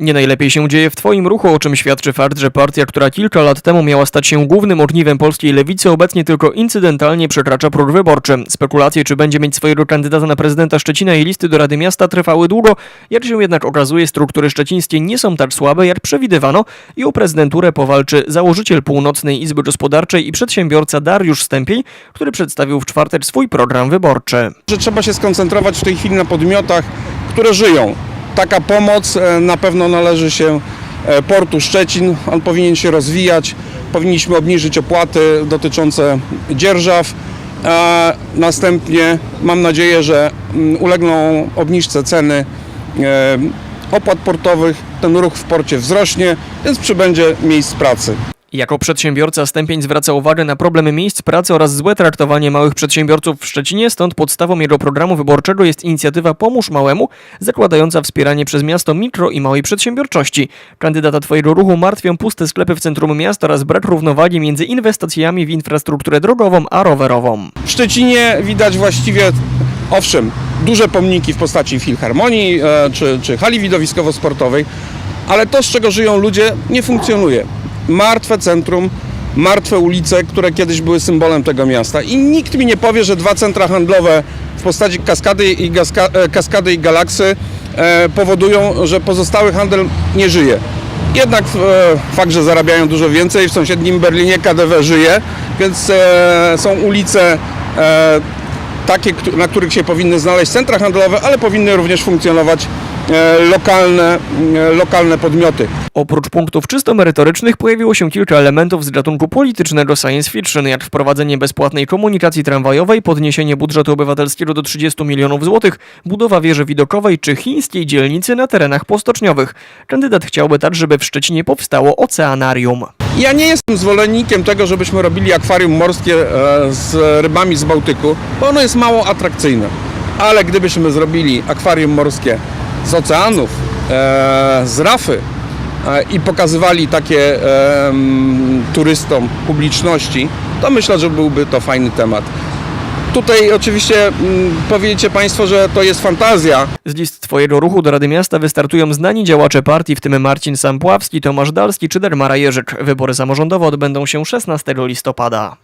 Nie najlepiej się dzieje w Twoim ruchu, o czym świadczy fakt, że partia, która kilka lat temu miała stać się głównym ogniwem polskiej lewicy, obecnie tylko incydentalnie przekracza próg wyborczy. Spekulacje, czy będzie mieć swojego kandydata na prezydenta Szczecina i listy do Rady Miasta trwały długo, jak się jednak okazuje, struktury szczecińskie nie są tak słabe, jak przewidywano i o prezydenturę powalczy założyciel Północnej Izby Gospodarczej i przedsiębiorca Dariusz Stępień, który przedstawił w czwartek swój program wyborczy. że trzeba się skoncentrować w tej chwili na podmiotach, które żyją. Taka pomoc e, na pewno należy się e, portu Szczecin, on powinien się rozwijać, powinniśmy obniżyć opłaty dotyczące dzierżaw, a następnie mam nadzieję, że mm, ulegną obniżce ceny e, opłat portowych, ten ruch w porcie wzrośnie, więc przybędzie miejsc pracy. Jako przedsiębiorca Stępień zwraca uwagę na problem miejsc pracy oraz złe traktowanie małych przedsiębiorców w Szczecinie, stąd podstawą jego programu wyborczego jest inicjatywa Pomóż Małemu, zakładająca wspieranie przez miasto mikro i małej przedsiębiorczości. Kandydata Twojego ruchu martwią puste sklepy w centrum miasta oraz brak równowagi między inwestycjami w infrastrukturę drogową a rowerową. W Szczecinie widać właściwie, owszem, duże pomniki w postaci filharmonii e, czy, czy hali widowiskowo-sportowej, ale to, z czego żyją ludzie, nie funkcjonuje. Martwe centrum, martwe ulice, które kiedyś były symbolem tego miasta. I nikt mi nie powie, że dwa centra handlowe w postaci kaskady i, gaska, e, kaskady i galaksy e, powodują, że pozostały handel nie żyje. Jednak e, fakt, że zarabiają dużo więcej, w sąsiednim Berlinie KDW żyje, więc e, są ulice e, takie, na których się powinny znaleźć centra handlowe, ale powinny również funkcjonować e, lokalne, e, lokalne podmioty. Oprócz punktów czysto merytorycznych pojawiło się kilka elementów z gatunku politycznego science fiction, jak wprowadzenie bezpłatnej komunikacji tramwajowej, podniesienie budżetu obywatelskiego do 30 milionów złotych, budowa wieży widokowej czy chińskiej dzielnicy na terenach postoczniowych. Kandydat chciałby tak, żeby w Szczecinie powstało oceanarium. Ja nie jestem zwolennikiem tego, żebyśmy robili akwarium morskie e, z rybami z Bałtyku, bo ono jest mało atrakcyjne. Ale gdybyśmy zrobili akwarium morskie z oceanów, e, z rafy i pokazywali takie turystom, publiczności, to myślę, że byłby to fajny temat. Tutaj oczywiście m, powiecie Państwo, że to jest fantazja, Z list Twojego ruchu do Rady Miasta wystartują znani działacze partii, w tym Marcin Sampławski, Tomasz Dalski czy Dermara Jerzyk. Wybory samorządowe odbędą się 16 listopada.